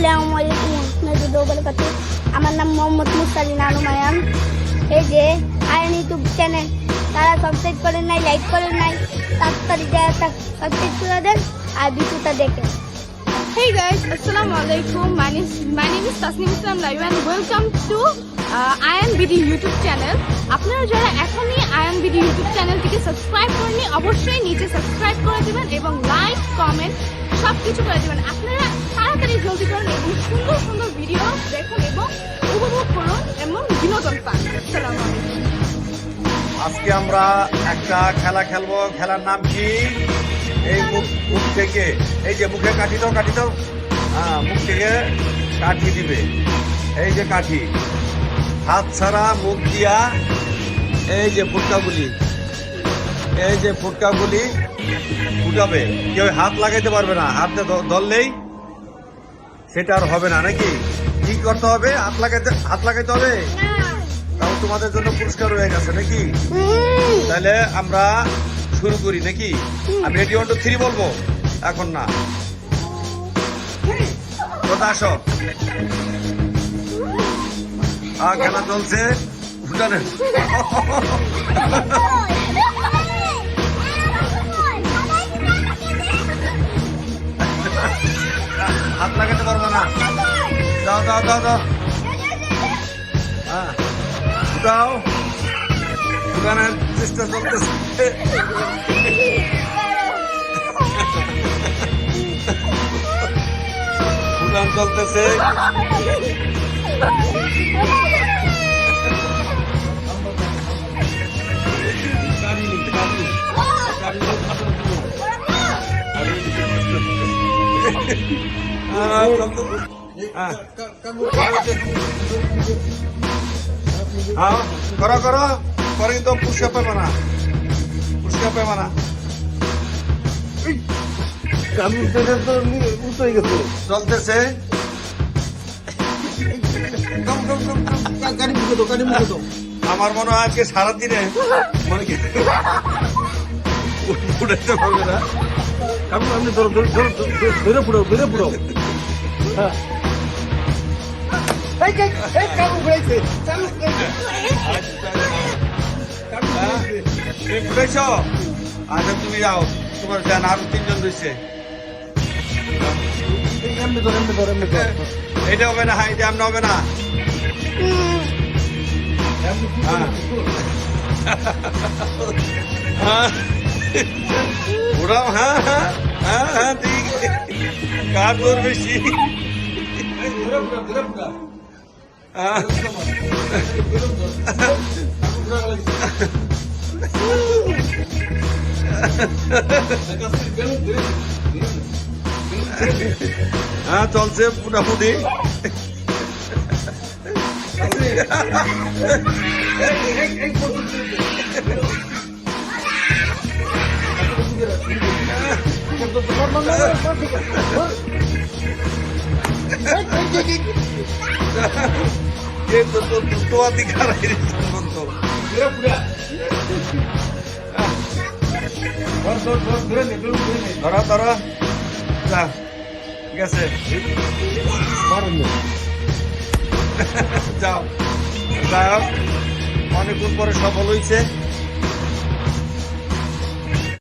আসসালামু আলাইকুম আমার নাম মোহাম্মদ এই যে আয়ন ইউটিউব চ্যানেল তারা সাবস্ক্রাইব করেন নাই লাইক করেন নাই সাবস্ক্রাইব করে দেন আর ভিডিওটা দেখেন। Hey guys, Assalamu alaikum. My name my name is Tasnim Islam Live and welcome to uh, INBD YouTube channel. আপনারা যারা এখনই INBD YouTube চ্যানেলটিকে সাবস্ক্রাইব করেননি অবশ্যই নিচে সাবস্ক্রাইব করে দিবেন এবং লাইক কমেন্ট সব কিছু করে দিবেন। আপনারা তাড়াতাড়ি জলদি করুন এবং সুন্দর সুন্দর ভিডিও দেখুন এবং উপভোগ করুন এবং বিনোদন পান। আজকে আমরা একটা খেলা খেলব। খেলার নাম কি? এই মুখ মুখ থেকে, এই যে মুখে কাঠি দাও কাঠি দাও। হ্যাঁ মুখ থেকে কাঠি দিবে। এই যে কাঠি। হাত ছাড়া মুখ দিয়া এই যে ফুটকাগুলি এই যে ফুটকাগুলি ফুটাবে। কেউ হাত লাগাইতে পারবে না হাতে ধরলেই সেটা আর হবে না নাকি? কি করতে হবে? হাত লাগাইতে হাত লাগাইতে হবে? তাও তোমাদের জন্য পুরস্কার রয়ে গেছে নাকি? তাহলে আমরা শুরু করি নাকি? আমি রেডি ওয়ান টু থ্রি বলব? এখন না। কথা আসো? আহ, খেলা চলছে। ভুটানে হাত লাগাতে পারব না। দাও দাও দাও দাও। হ্যাঁ। ফুটাও ফুটানোর চেষ্টা চলতেছে ফুটান চলতেছে। করো করো পরে কিন্তু পুরস্কার পাবে না চলতেছে। আমার মনে হয় আজকে সারাদিনে মানে কি উঠাইতে পারবে না। তুমি উঠেছ আচ্ছা তুমি যাও। তোমার ফ্যান আরও তিনজন রয়েছে। এটা হবে না এটা এমন হবে না। হ্যাঁ। হ্যাঁ। হ্যাঁ হ্যাঁ হ্যাঁ হ্যাঁ। কার দৌড় বেশি হ্যাঁ। হ্যাঁ চলছে মোটামুটি কিন্তু তো ধরা ধরা যা যাও অনেকক্ষণ পরে সফল হয়েছে